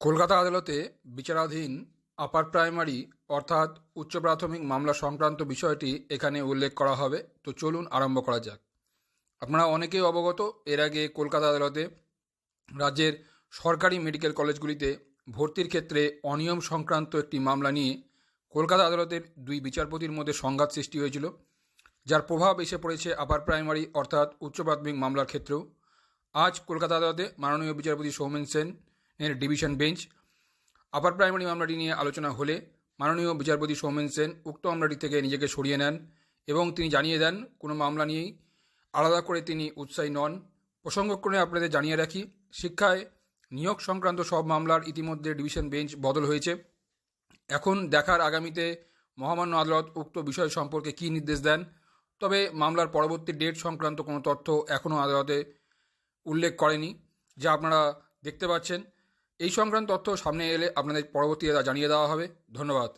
কলকাতা আদালতে বিচারাধীন upper primary অর্থাৎ উচ্চ প্রাথমিক মামলা সংক্রান্ত বিষয়টি এখানে উল্লেখ করা হবে। তো চলুন আরম্ভ করা যাক। আপনারা অনেকেই অবগত, এর আগে কলকাতা আদালতে রাজ্যের সরকারি মেডিকেল কলেজগুলিতে ভর্তির ক্ষেত্রে অনিয়ম সংক্রান্ত একটি মামলা নিয়ে কলকাতা আদালতের দুই বিচারপতির মধ্যে সংঘাত সৃষ্টি হয়েছিল, যার প্রভাব এসে পড়েছে আপার প্রাইমারি অর্থাৎ উচ্চ প্রাথমিক মামলার ক্ষেত্রেও। আজ কলকাতা আদালতে মাননীয় বিচারপতি সৌমেন সেন এর ডিভিশন বেঞ্চ। আপার প্রাইমারি মামলাটি নিয়ে আলোচনা হলে মাননীয় বিচারপতি সৌমেন সেন উক্ত মামলাটি থেকে নিজেকে সরিয়ে নেন এবং তিনি জানিয়ে দেন, কোনো মামলা নিয়েই আলাদা করে তিনি উৎসাহী নন। প্রসঙ্গক্রমে আপনাদের জানিয়ে রাখি, শিক্ষায় নিয়োগ সংক্রান্ত সব মামলার ইতিমধ্যে ডিভিশন বেঞ্চ বদল হয়েছে। এখন দেখার আগামীতে মহামান্য আদালত উক্ত বিষয় সম্পর্কে কী নির্দেশ দেন, তবে মামলার পরবর্তী ডেট সংক্রান্ত কোনো তথ্য এখনও আদালতে উল্লেখ করেনি, যা আপনারা দেখতে পাচ্ছেন। এই সংক্রান্ত তথ্য সামনে এলে আপনাদের পরবর্তীতে তা জানিয়ে দেওয়া হবে। ধন্যবাদ।